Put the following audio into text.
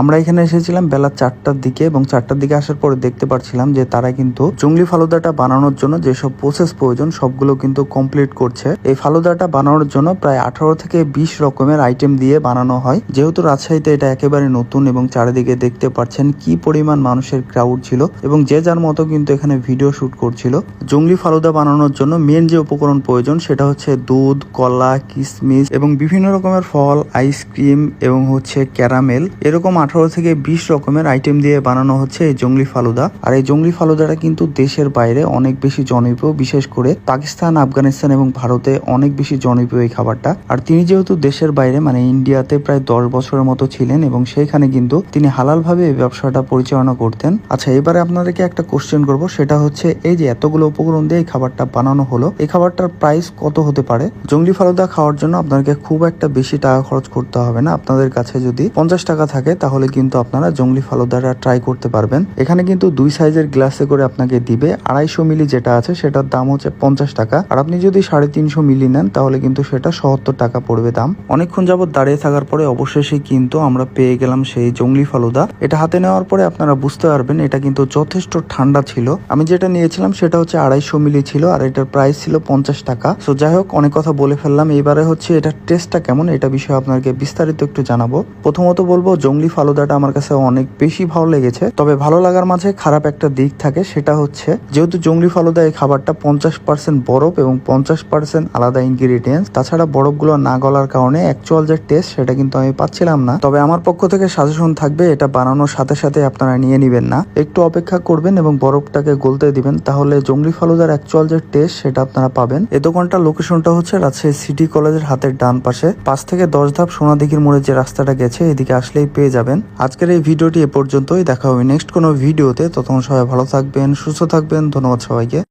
আমরা এখানে এসেছিলাম বেলা চারটার দিকে এবং চারটার দিকে আসার পরে দেখতে পাচ্ছিলাম যে তারা কিন্তু জঙ্গলি ফালুদাটা বানানোর জন্য যেসব প্রসেস প্রয়োজন, সবগুলো কিন্তু কমপ্লিট করছে। এই ফালুদাটা বানানোর জন্য প্রায় আঠারো থেকে বিশ রকমের আইটেম দিয়ে বানানো হয়। যেহেতু রাজশাহীতে এটা একেবারে নতুন এবং চারিদিকে দেখতে পাচ্ছেন কি পরিমাণ মানুষের ক্রাউড ছিল এবং যে যার মতো কিন্তু এখানে ভিডিও শুট করছিল। জঙ্গলি ফালুদা বানানোর জন্য মেন যে উপকরণ প্রয়োজন সেটা হচ্ছে দুধ, কলা, কিসমিস এবং বিভিন্ন রকমের ফল আইসক্রিম এবং হচ্ছে ক্যারামেল এরকম আঠারো থেকে বিশ রকমের আইটেম দিয়ে বানানো হচ্ছে এই জঙ্গলি ফালুদা। আর এই জঙ্গলি ফালুদাটা কিন্তু দেশের বাইরে অনেক বেশি জনপ্রিয়, বিশেষ করে পাকিস্তান, আফগানিস্তান এবং ভারতে অনেক বেশি জনপ্রিয় এই খাবারটা। আর তিনি যেহেতু দেশের বাইরে মানে ইন্ডিয়াতে প্রায় দশ বছরের মতো ছিলেন এবং সেইখানে কিন্তু তিনি হালাল ভাবে এই ব্যবসাটা পরিচালনা করতেন। আচ্ছা এবারে আপনাদেরকে একটা কোশ্চেন করব, সেটা হচ্ছে এই যে এতগুলো উপকরণ দিয়ে এই খাবারটা বানানো হলো, এই খাবারটার প্রাইস কত হতে পারে? জঙ্গলি ফালুদা খাওয়ার জন্য আপনাদেরকে খুব একটা বেশি টাকা খরচ করতে হবে না। আপনাদের কাছে যদি পঞ্চাশ টাকা থাকে, তাহলে কিন্তু আপনারা জঙ্গলি ফালুদাটা ট্রাই করতে পারবেন। এখানে কিন্তু দুই সাইজের গ্লাসে করে আপনাকে দিবে আড়াইশো মিলি যেটা আছে, সেটার দাম হচ্ছে পঞ্চাশ টাকা। আর আপনি যদি সাড়ে তিনশো মিলি নেন, তাহলে কিন্তু সেটা সত্তর টাকা পড়বে দাম। অনেকক্ষণ যাবত দাঁড়িয়ে থাকার পরে অবশেষে কিন্তু আমরা পেয়ে গেলাম সেই জঙ্গলি ফালুদা। এটা হাতে নেওয়ার পরে আপনারা বুঝতে পারবেন, এটা কিন্তু যথেষ্ট ঠান্ডা ছিল। আমি যেটা নিয়েছিলাম, সেটা হচ্ছে আড়াইশো মিলি ছিল, আর এটার প্রাইস ছিল পঞ্চাশ টাকা। সো যাই হোক, অনেক কথা বলে ফেললাম। এবারে হচ্ছে এটার টেস্টটা কেমন, এটা বিষয়ে আপনাকে বিস্তারিত একটু জানাব। প্রথমত বলব, জঙ্গলি ফালুদাটা আমার কাছে অনেক বেশি ভালো লেগেছে। তবে ভালো লাগার মাঝে খারাপ একটা দিক থাকে, সেটা হচ্ছে যেহেতু জঙ্গলি ফালুদা এই খাবারটা পঞ্চাশ পার্সেন্ট বরফ এবং পঞ্চাশ পার্সেন্ট আলাদা ইনগ্রিডিয়েন্টস তাছাড়া বরফগুলো না গলার কারণে অ্যাকচুয়াল যে টেস্ট সেটা কিন্তু আমি পাচ্ছিলাম না। তবে আমার পক্ষ থেকে সাজেশন থাকবে, এটা বানানোর সাথে সাথে আপনারা নিয়ে নেবেন না। একটু অপেক্ষা করবেন এবং বরফটাকে গলতে দিবেন, তাহলে জঙ্গলি ফালুদার অ্যাকচুয়াল যে টেস্ট সেটা আপনারা পাবেন। এই দোকানটার লোকেশনটা হচ্ছে রাজশাহী সিটি কলেজের হাতের ডান পাশে। পাঁচ থেকে দশ ধাপ সোনাদিঘির মোড়ে যে রাস্তাটা গেছে, এদিকে আসলেই পেয়ে যাবেন আজকের এই ভিডিওটি এ পর্যন্তই। দেখা হবে নেক্সট কোনো ভিডিওতে। ততক্ষণ সবাই ভালো থাকবেন, সুস্থ থাকবেন। ধন্যবাদ সবাইকে।